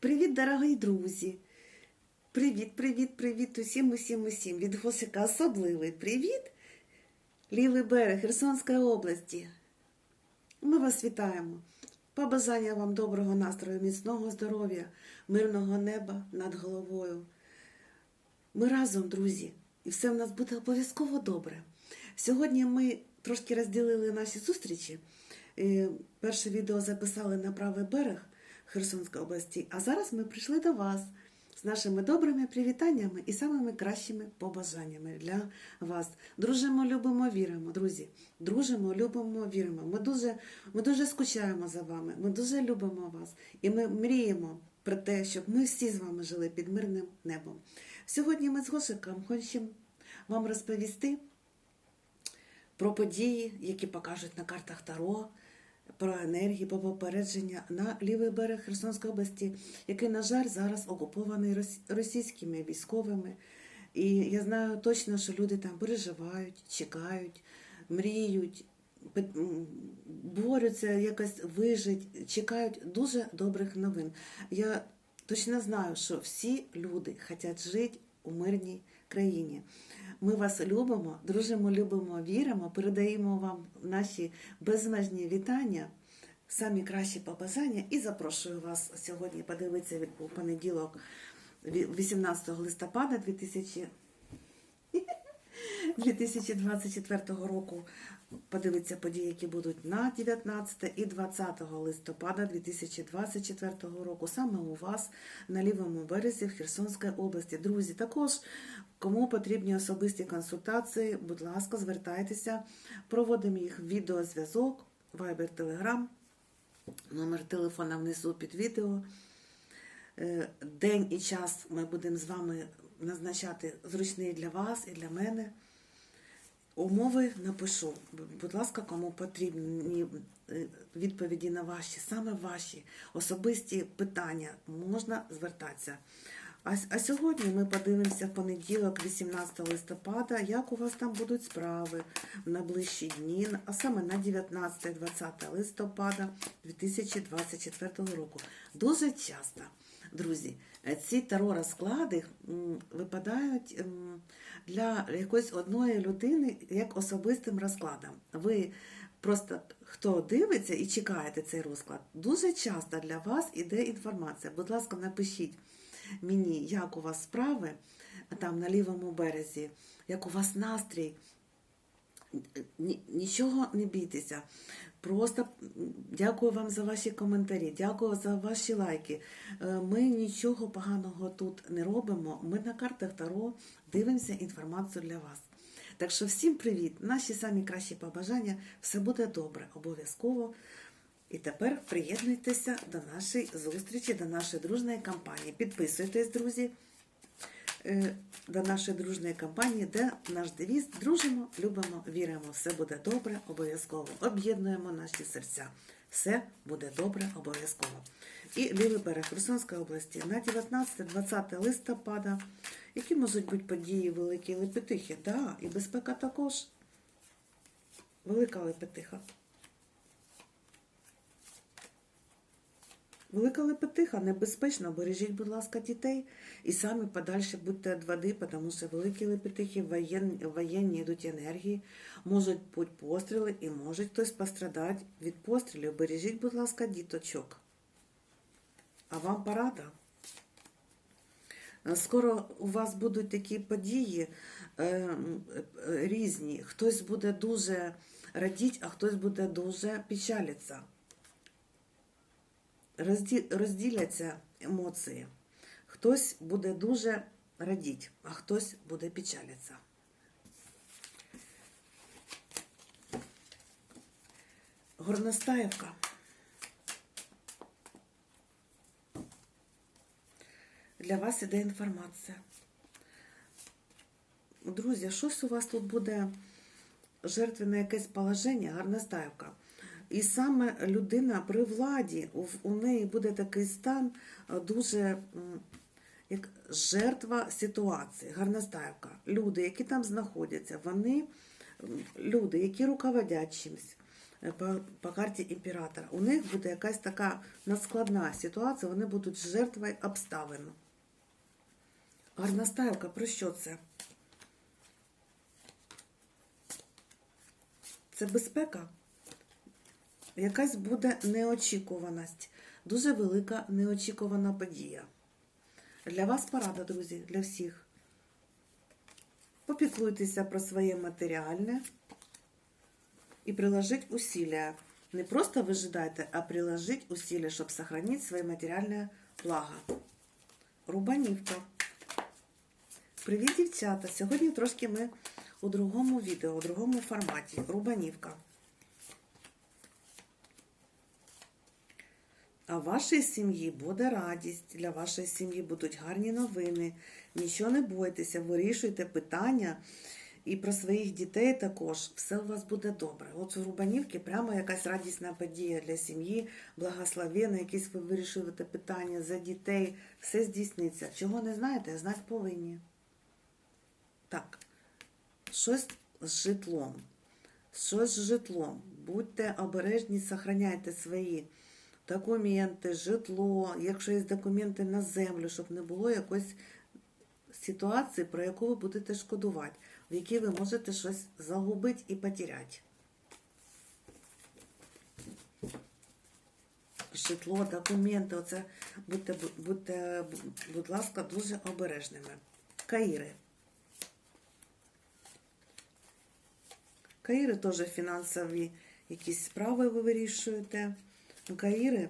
Привіт, дорогі друзі! Привіт, привіт, привіт усім, усім, усім. Від Гошика особливий привіт. Лівий берег Херсонської області. Ми вас вітаємо. Побажання вам доброго настрою, міцного здоров'я, мирного неба над головою. Ми разом, друзі, і все в нас буде обов'язково добре. Сьогодні ми трошки розділили наші зустрічі. Е, Перше відео записали на правий берег Херсонської області, а зараз ми прийшли до вас з нашими добрими привітаннями і самими кращими побажаннями для вас. Дружимо, любимо, віримо, друзі. Дружимо, любимо, віримо. Ми дуже, ми дуже скучаємо за вами, ми дуже любимо вас і ми мріємо про те, щоб ми всі з вами жили під мирним небом. Сьогодні ми з Гошиком хочемо вам розповісти про події, які покажуть на картах Таро, про енергії, про попередження на лівий берег Херсонської області, який, на жаль, зараз окупований рос- російськими військовими. І я знаю точно, що люди там переживають, чекають, мріють, борються якось вижить, чекають дуже добрих новин. Я точно знаю, що всі люди хочуть жити у мирній країні. Ми вас любимо, дружимо, любимо, віримо, передаємо вам наші безмежні вітання, самі кращі побажання і запрошую вас сьогодні подивитися від понеділок, 18 листопада 2000 2024 року. Подивитися події, які будуть на 19 і 20 листопада 2024 року, саме у вас на лівому березі в Херсонській області. Друзі, також кому потрібні особисті консультації, будь ласка, звертайтеся, проводимо їх відеозв'язок, Viber, Telegram, номер телефона внизу під відео. Е, День і час ми будемо з вами назначати зручний для вас і для мене. Умови напишу. Будь ласка, кому потрібні е, відповіді на ваші, саме ваші особисті питання, можна звертатися. А, а сьогодні ми подивимося в понеділок, 18 листопада, як у вас там будуть справи в найближчі дні, а саме на 19-20 листопада 2024 року. Дуже часто, друзі, ці таро розклади випадають для якоїсь одної людини як особистим розкладом. Ви просто хто дивиться і чекаєте цей розклад, дуже часто для вас іде інформація. Будь ласка, напишіть мені, як у вас справи там на лівому березі, як у вас настрій. Нічого не бійтеся. Просто дякую вам за ваші коментарі, дякую за ваші лайки. Е, Ми нічого поганого тут не робимо. Ми на картах Таро дивимося інформацію для вас. Так що всім привіт! Наші самі кращі побажання. Все буде добре, обов'язково. І тепер приєднуйтеся до нашої зустрічі, до нашої дружної кампанії. Підписуйтесь, друзі, до нашої дружної кампанії, де наш девіз дружимо, любимо, віримо. Все буде добре, обов'язково. Об'єднуємо наші серця. Все буде добре, обов'язково. І лівий берег Херсонської області на 19-20 листопада. Які можуть бути події великі лепетихи? Да, і безпека також. Велика лепетиха. Велика лепетиха, небезпечно, бережіть, будь ласка, дітей і самі подальше будьте від води, тому що великі лепетихи, воєнні, воєнні йдуть енергії, можуть бути постріли і може хтось пострадати від пострілів. Бережіть, будь ласка, діточок. А вам порада. Е, Скоро у вас будуть такі події е, е, різні. Хтось буде дуже радіть, а хтось буде дуже печалитися розділяться емоції. Хтось буде дуже радіть, а хтось буде печалитися. Горностаєвка. Для вас іде інформація. Друзі, щось у вас тут буде жертвене якесь положення, гарностаївка. І саме людина при владі, у, неї буде такий стан е, дуже як жертва ситуації, гарностаївка. Люди, які там знаходяться, вони люди, які руководять чимось, е, по, по карті імператора. У них буде якась така надскладна ситуація, вони будуть жертвою обставин. Гарна ставка, про що це? Це безпека. Якась буде неочікуваність, дуже велика неочікувана подія. Для вас порада, друзі, для всіх. Попіклуйтеся про своє матеріальне і приложить усилия. Не просто выжидайте, а приложить усилия, щоб сохранить своє матеріальне благо. Рубанівка. Привіт, дівчата! Сьогодні трошки ми у другому відео, у другому форматі. Рубанівка. А в вашій сім'ї буде радість, для вашої сім'ї будуть гарні новини. Нічого не бойтеся, вирішуйте питання і про своїх дітей також. Все у вас буде добре. От у Рубанівки прямо якась радісна подія для сім'ї, благословена, якісь ви вирішуєте питання за дітей, все здійсниться. Чого не знаєте, знати повинні. Так, щось з житлом. Щось з житлом. Будьте обережні, сохраняйте свої документи, житло, якщо є документи на землю, щоб не було якоїсь ситуації, про яку ви будете шкодувати, в якій ви можете щось загубити і потеряти. Житло, документи, оце будьте, будьте, будь ласка, дуже обережними. Каїри. Каїри теж фінансові якісь справи ви вирішуєте. Каїри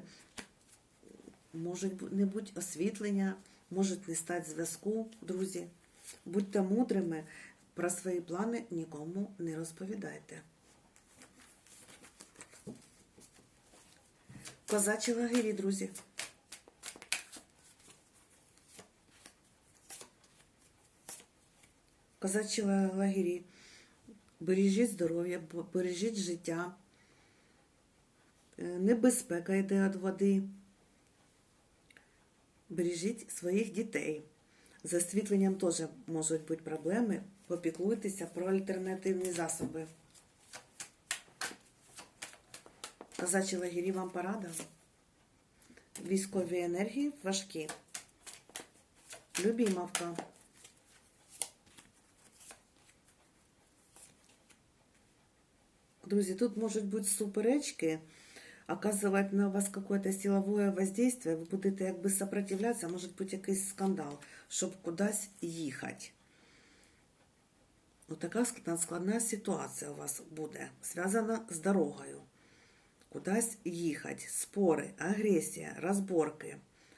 можуть не бути освітлення, можуть не стати зв'язку, друзі. Будьте мудрими, про свої плани нікому не розповідайте. Козачі лагері, друзі. Козачі лагері. Бережіть здоров'я, бережіть життя. Е, Небезпека йде від води. Бережіть своїх дітей. З освітленням теж можуть бути проблеми. Попіклуйтеся про альтернативні засоби. Казачі лагері вам порада. Військові енергії важкі. Любімавка. Друзі, тут можуть бути суперечки, оказувати на вас какое-то силовое воздействие, ви будете якби сопротивлятися, може бути якийсь скандал, щоб кудись їхати. Отака складна ситуація у вас буде, зв'язана з дорогою. Кудись їхати, спори, агресія, розборки.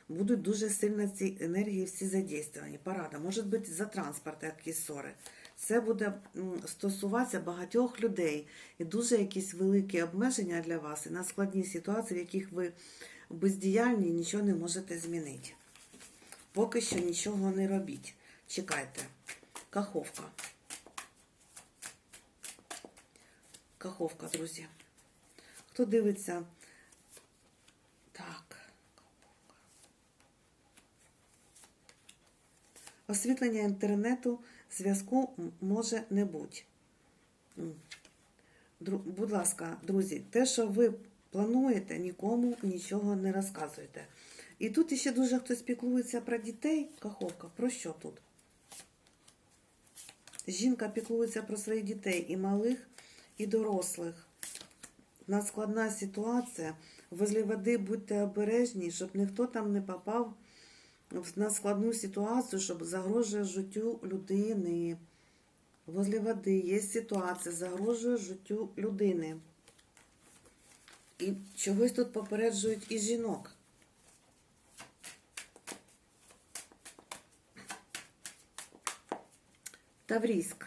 Будуть дуже сильно ці енергії всі задействовані. Парада, може бути за транспорт якісь ссори. Це буде стосуватися багатьох людей і дуже якісь великі обмеження для вас і на складні ситуації, в яких ви бездіяльні нічого не можете змінити. Поки що нічого не робіть. Чекайте. Каховка. Каховка, друзі. Хто дивиться? Так. Освітлення інтернету зв'язку може не бути. Будь ласка, друзі, те, що ви плануєте, нікому нічого не розказуйте. І тут ще дуже хтось піклується про дітей. Каховка, про що тут? Жінка піклується про своїх дітей і малих, і дорослих. Надскладна ситуація. Возле води будьте обережні, щоб ніхто там не попав в надскладну ситуацію, щоб загрожує життю людини. Возле води є ситуація, загрожує життю людини. І чогось тут попереджують і жінок. Таврійськ.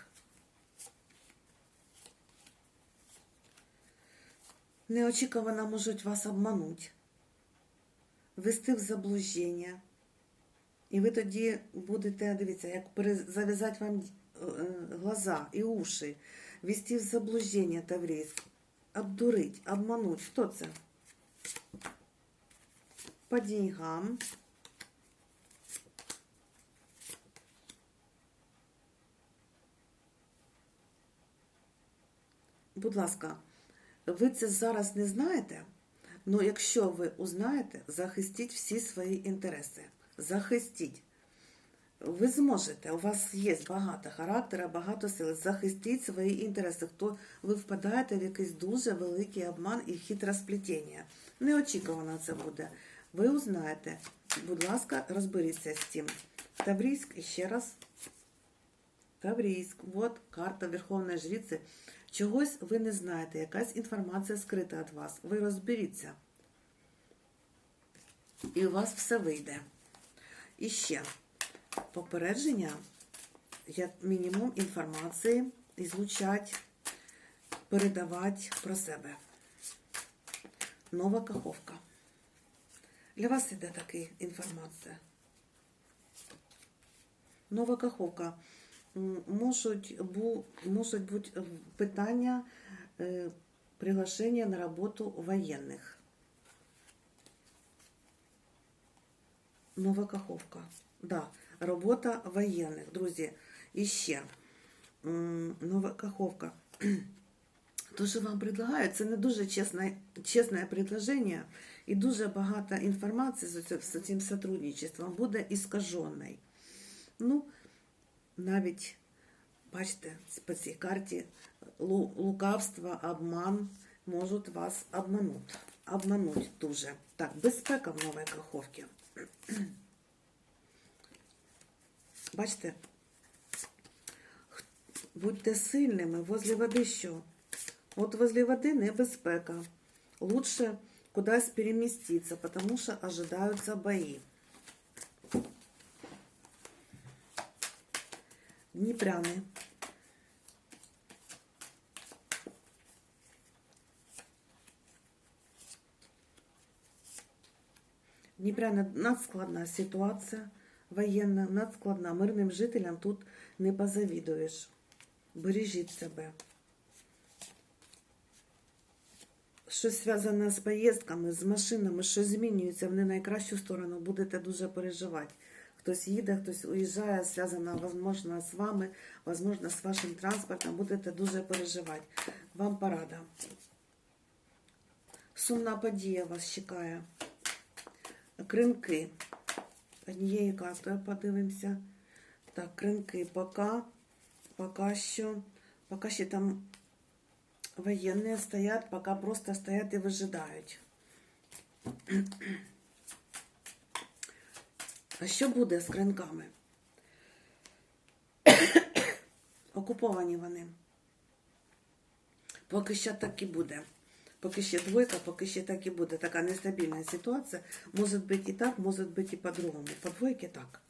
Неочікувано можуть вас обмануть, ввести в заблуждення. І ви тоді будете, дивіться, як зав'язати вам е, глаза і уші, ввести в заблуждення Таврійськ, обдурить, обмануть. Хто це? По деньгам. Будь ласка, ви це зараз не знаєте, ну якщо ви узнаєте, захистіть всі свої інтереси. Захистіть. Ви зможете, у вас є багато характера, багато сили. Захистіть свої інтереси. Хто ви впадаєте в якийсь дуже великий обман і хитросплетіння. Неочікувано це буде. Ви узнаєте. Будь ласка, розберіться з цим. Таврійськ ще раз. Таврійськ, от карта Верховної Жриці. Чогось ви не знаєте, якась інформація скрита від вас. Ви розберіться. І у вас все вийде. І ще попередження, як мінімум інформації ізлучать, передавати про себе. Нова каховка. Для вас іде така інформація. Нова каховка. Можуть, бу, можуть бути питання е, приглашення на роботу воєнних. Нова каховка. Да, робота воєнних, друзі. І ще нова каховка. То, що вам предлагають, це не дуже чесне, чесне предложення, і дуже багато інформації з цим- сотрудничеством буде іскажений. Ну, навіть, бачите, по цій карті лукавство, обман можуть вас обманути. Обмануть дуже. Так, безпека в новій каховці. Бачите, будьте сильними возле води що? От возле води небезпека. Лучше кудись переміститися, тому що ожидаються бої. Дніпряни. Дніпряна надскладна ситуація воєнна, надскладна. Мирним жителям тут не позавідуєш. Бережіть себе. Щось зв'язане з поїздками, з машинами, що змінюється в не найкращу сторону, будете дуже переживати. Хтось їде, хтось уїжджає, зв'язано, можливо, з вами, можливо, з вашим транспортом, будете дуже переживати. Вам порада. Сумна подія вас чекає. Кринки. Однією картою подивимося. Так, кринки поки, поки що, поки ще там воєнні стоять, поки просто стоять і вижидають. А що буде з кринками? Окуповані вони. Поки що так і буде. Поки ще двойка, поки ще так і буде. Така нестабільна ситуація. Може бути і так, може бути і по-другому. По двойке так.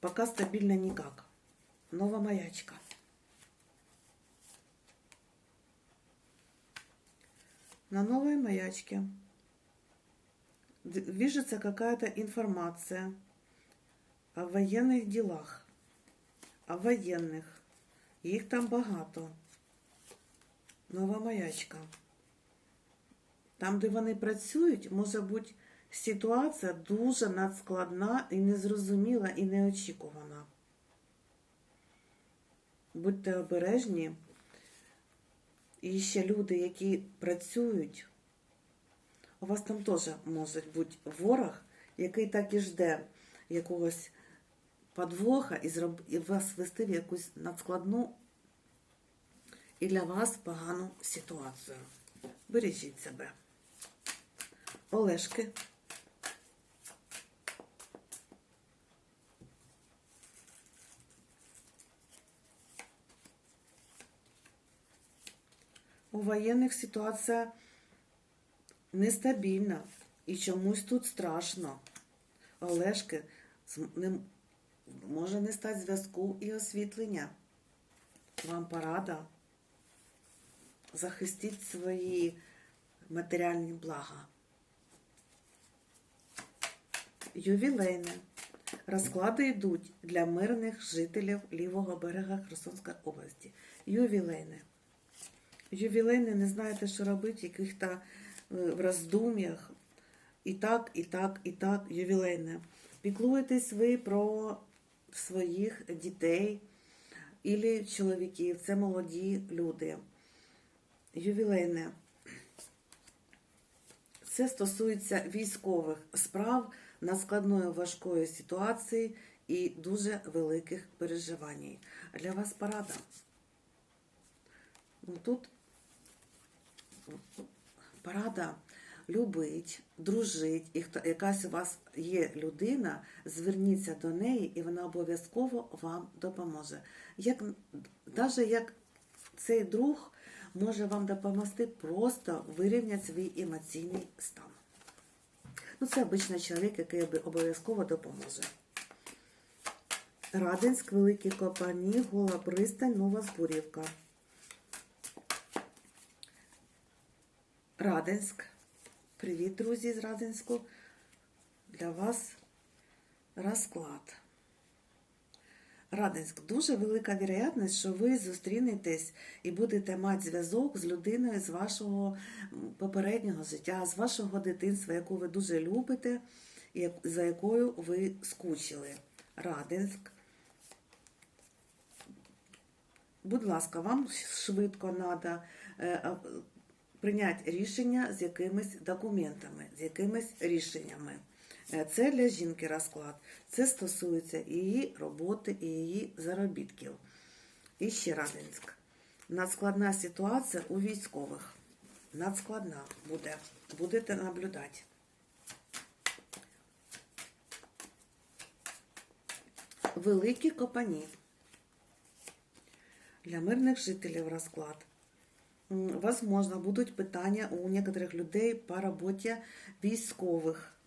Пока стабильно никак. Нова маячка. На новой маячке д- движется какая-то информация о военных делах, о военных. Їх там багато. Нова маячка. Там, де вони працюють, може бути ситуація дуже надскладна і незрозуміла і неочікувана. Будьте обережні. І ще люди, які працюють, у вас там теж може бути ворог, який так і жде якогось подвоха і, зроб... і вас вести в якусь надскладну і для вас погану ситуацію. Бережіть себе. Олешки. У воєнних ситуація нестабільна і чомусь тут страшно. Олешки може не стати зв'язку і освітлення. Вам порада. Захистіть свої матеріальні блага. Ювілейне. Розклади йдуть для мирних жителів лівого берега Херсонської області. Ювілейне. Ювілейне не знаєте, що робити, яких-то е, в роздум'ях. І так, і так, і так, ювілейне. Піклуєтесь ви про своїх дітей і чоловіків. Це молоді люди. Ювілейне. Це стосується військових справ, надскладної важкої ситуації і дуже великих переживань. Для вас порада. Ну, Тут порада любить, дружить, і хто якась у вас є людина, зверніться до неї, і вона обов'язково вам допоможе. Як, навіть як цей друг може вам допомогти просто вирівняти свій емоційний стан. Ну, це обичний чоловік, який обов'язково допоможе. Радинськ, Великі Копані, Гола Пристань, Нова Збурівка. Радинськ. Привіт, друзі з Радинську. Для вас розклад. Радинськ. Дуже велика вірогідність, що ви зустрінетесь і будете мати зв'язок з людиною з вашого попереднього життя, з вашого дитинства, яку ви дуже любите, і за якою ви скучили. Радинськ. Будь ласка, вам швидко треба прийняти рішення з якимись документами, з якимись рішеннями. Е, Це для жінки розклад. Це стосується її роботи, і її заробітків. І ще Радинськ. Надскладна ситуація у військових. Надскладна буде. Будете наблюдати. Великі копані. Для мирних жителів розклад. Возможно, будуть питання у некоторых людей по роботі військових.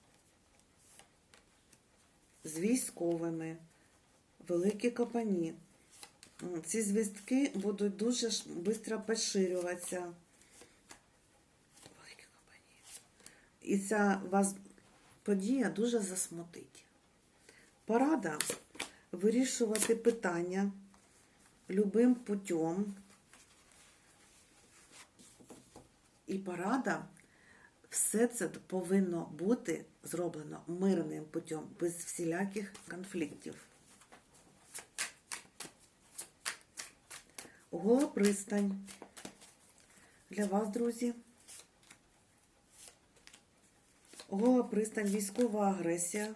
З військовими. Великі компанії. М, Ці звістки будуть дуже швидко поширюватися. Великі компанії. І ця вас подія дуже засмутить. Порада вирішувати питання любим путем. І порада, все це повинно бути зроблено мирним путем, без всіляких конфліктів. Гола пристань. Для вас, друзі. Гола пристань, військова агресія.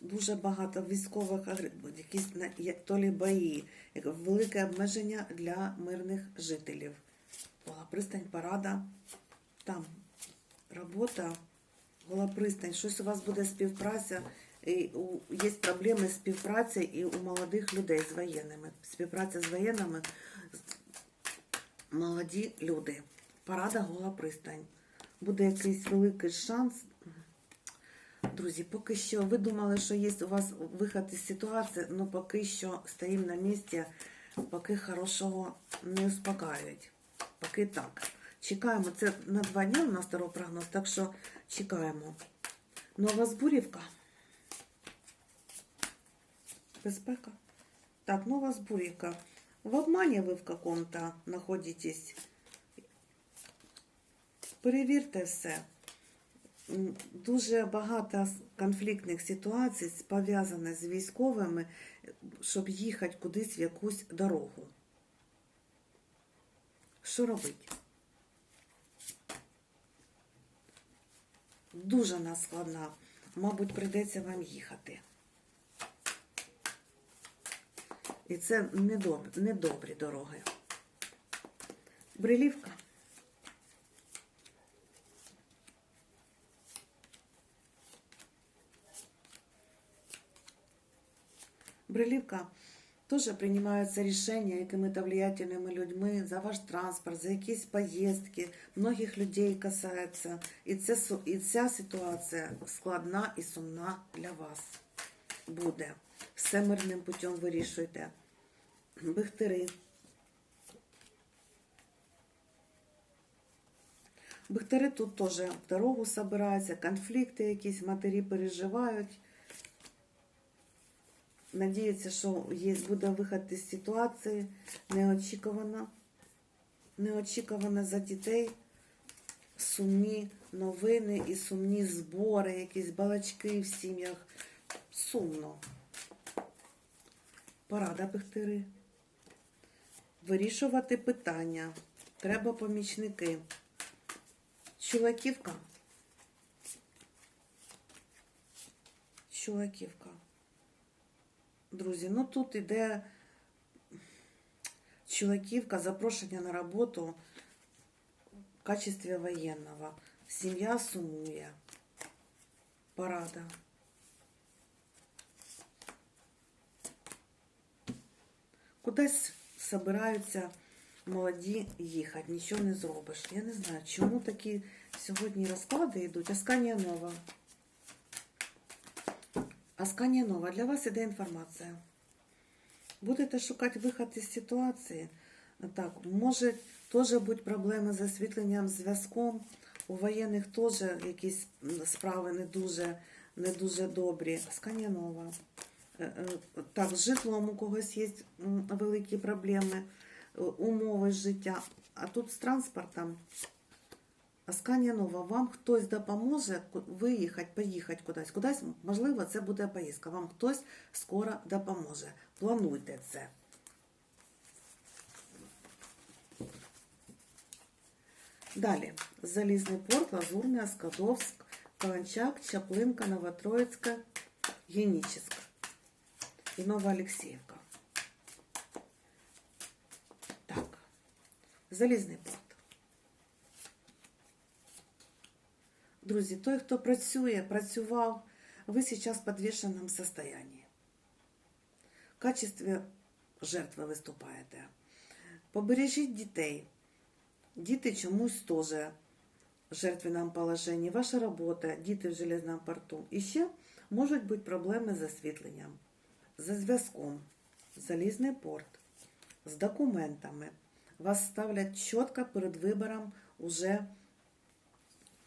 Дуже багато військових агр- якісь як то лі бої, велике обмеження для мирних жителів. Гола пристань, парада, там робота, гола пристань, щось у вас буде співпраця, і є проблеми співпраці і у молодих людей з воєнними. Співпраця з воєнними, молоді люди. Парада, гола пристань. Буде якийсь великий шанс. Друзі, поки що ви думали, що є у вас вихід із ситуації, але поки що стоїмо на місці, поки хорошого не успокаюють. Поки так. Чекаємо. Це на два дні у нас прогноз, так що чекаємо. Нова збурівка. Безпека. Так, нова збурівка. В обмані ви в каком-то знаходитесь. Перевірте все. Дуже багато конфліктних ситуацій пов'язаних з військовими, щоб їхати кудись в якусь дорогу. Що робити? Дуже вона складна. Мабуть, прийдеться вам їхати. І це недобрі, недобрі дороги. Брилівка. Брилівка теж приймаються рішення якими-то влиятельними людьми за ваш транспорт, за якісь поїздки. Многих людей касається. І, це, і ця ситуація складна і сумна для вас буде. Все мирним путем вирішуйте. Бихтери. Бихтери тут теж дорогу собираються, конфлікти якісь, матері переживають. Надіються, що є, буде вихід із ситуації неочікувано. Неочікувано за дітей. Сумні новини і сумні збори, якісь балачки в сім'ях. Сумно. Порада Бехтири. Вирішувати питання. Треба помічники. Чулаківка. Чулаківка. Друзі, ну тут іде Чулаківка, запрошення на роботу в качестві воєнного. Сім'я сумує. Порада. Кудись собираються молоді їхати, нічого не зробиш. Я не знаю, чому такі сьогодні розклади йдуть. Асканія нова. Асканія нова. Для вас іде інформація. Будете шукати вихід із ситуації. Так, може теж бути проблеми з освітленням, зв'язком. У воєнних теж якісь справи не дуже, не дуже добрі. Асканія нова. Е, е, Так, з житлом у когось є великі проблеми, е, умови життя. А тут з транспортом. Асканія нова, вам хтось допоможе виїхати, поїхати кудись. Кудись, можливо, це буде поїздка. Вам хтось скоро допоможе. Плануйте це. Далі. Залізний порт, Лазурне, Скадовськ, Каланчак, Чаплинка, Новотроїцька, Генічеська і Новоалексіївка. Так. Залізний порт. Друзі, той, хто працює, працював, ви зараз в підвішеному состоянии. В качестві жертви виступаєте. Побережіть дітей. Діти чомусь теж в жертвенном положенні. Ваша робота, діти в железному порту. І ще можуть бути проблеми з освітленням, за зв'язком, залізний порт, з документами. Вас ставлять чітко перед вибором уже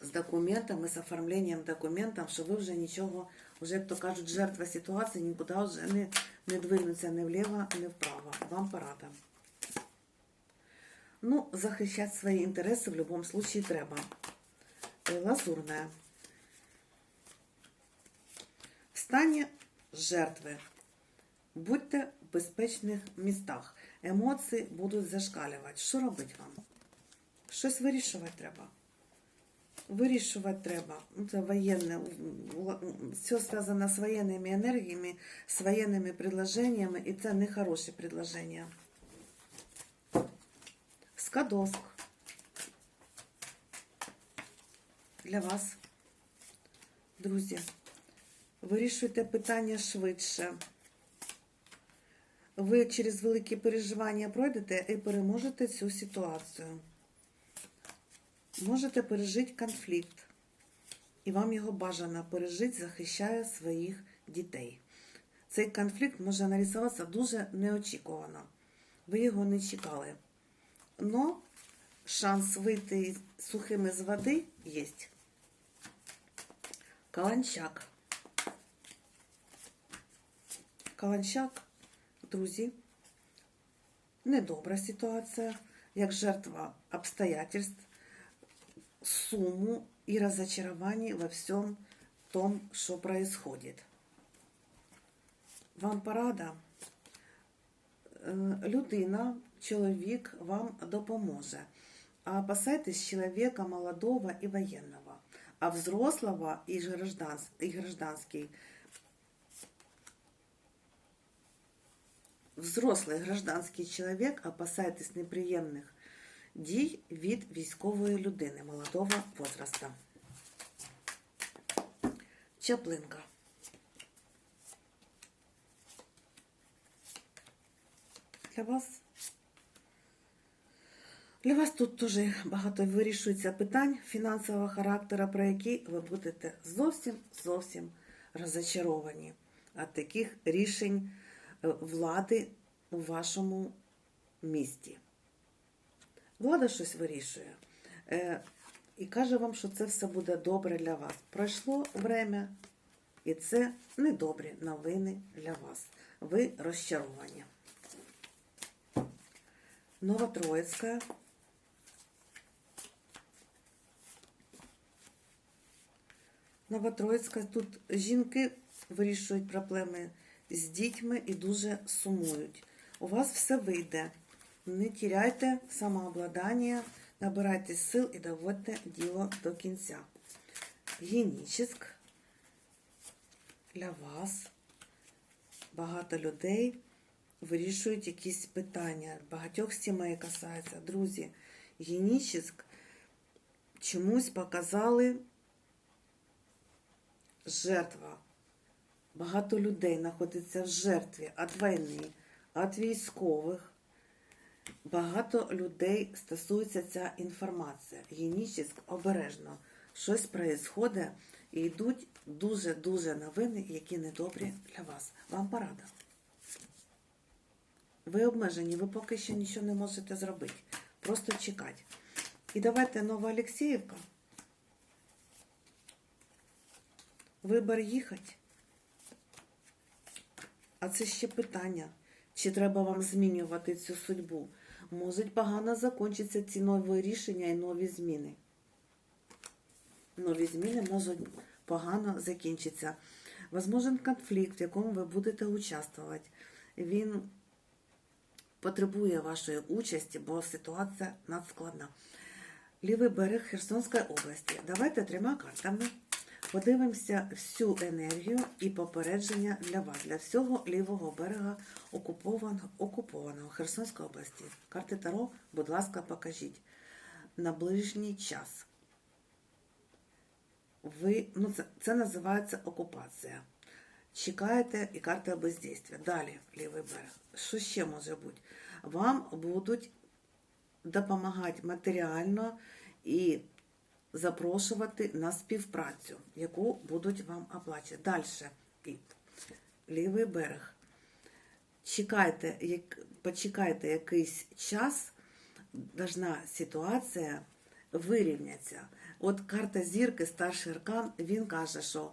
з документами, з оформленням документів, що ви вже нічого, вже, як то кажуть, жертва ситуації нікуди вже не, не двинуться ні вліво, ні вправо. Вам порада. Ну, захищати свої інтереси в будь-якому випадку треба. Е, Лазурна. В стані жертви. Будьте в безпечних містах. Емоції будуть зашкалювати. Що робити вам? Щось вирішувати треба. Вирішувати треба. Ну, Це воєнне, все зв'язано з воєнними енергіями, з воєнними предложеннями, і це не хороші предложення. Скадовськ. Для вас, друзі, вирішуйте питання швидше. Ви через великі переживання пройдете і переможете цю ситуацію. Можете пережити конфлікт, і вам його бажано пережити, захищає своїх дітей. Цей конфлікт може нарисуватися дуже неочікувано. Ви його не чекали. Но шанс вийти сухими з води є. Каланчак. Каланчак, друзі, недобра ситуація, як жертва обстоятельств, суму и разочарование во всем том, что происходит. Вам порада. Е, Людина, чоловік вам допоможе. А опасайтесь чоловіка молодого і воєнного. А взрослого і, гражданс, і гражданский Взрослий гражданський чоловік, опасайтесь неприємних дій від військової людини молодого возраста. Чаплинка. Для вас. Для вас тут дуже багато вирішується питань фінансового характеру, про які ви будете зовсім зовсім розочаровані від таких рішень е, влади у вашому місті. Влада щось вирішує е, і каже вам, що це все буде добре для вас. Пройшло время, і це недобрі новини для вас. Ви розчаровані. Новотроїцька. Новотроїцька. Тут жінки вирішують проблеми з дітьми і дуже сумують. У вас все вийде. Не тіряйте самообладання, Набирайтесь сил і доводьте діло до кінця. Генічиск для вас. Багато людей вирішують якісь питання. Багатьох сімей касається. Друзі, генічиск чомусь показали жертва. Багато людей знаходиться в жертві від війни, від військових. Багато людей стосується ця інформація. Генічиськ обережно. Щось происходить і йдуть дуже-дуже новини, які недобрі для вас. Вам порада. Ви обмежені, ви поки що нічого не можете зробити. Просто чекати. І давайте Нова Олексіївка. Вибор їхати. А це ще питання, чи треба вам змінювати цю судьбу. Можуть погано закінчитися ці нові рішення і нові зміни. Нові зміни можуть погано закінчитися. Возможен конфлікт, в якому ви будете участвувати. Він потребує вашої участі, бо ситуація надскладна. Лівий берег Херсонської області. Давайте трьома картами подивимося всю енергію і попередження для вас, для всього лівого берега окупованого, окупованого Херсонської області. Карти Таро, будь ласка, покажіть. На ближній час. Ви, ну це, це називається окупація. Чекаєте і карта бездействия. Далі лівий берег. Що ще може бути? Вам будуть допомагати матеріально і запрошувати на співпрацю, яку будуть вам оплачувати. Далі лівий берег. Чекайте, як, почекайте якийсь час, должна ситуація вирівнятися. От карта зірки, старший аркан, він каже, що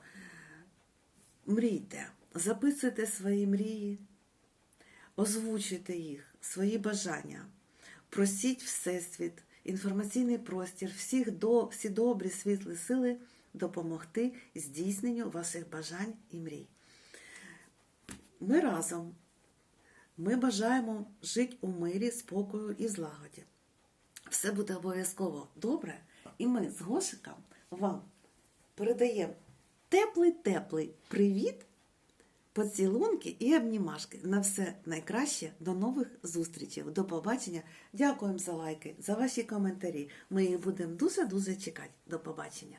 мрійте, записуйте свої мрії, озвучуйте їх, свої бажання, просіть Всесвіт, інформаційний простір, всіх до, всі добрі світлі сили допомогти здійсненню ваших бажань і мрій. Ми разом. Ми бажаємо жити у мирі, спокою і злагоді. Все буде обов'язково добре, і ми з Гошиком вам передаємо теплий-теплий привіт, поцілунки і обнімашки. На все найкраще. До нових зустрічей. До побачення. Дякуємо за лайки, за ваші коментарі. Ми їх будемо дуже-дуже чекати. До побачення.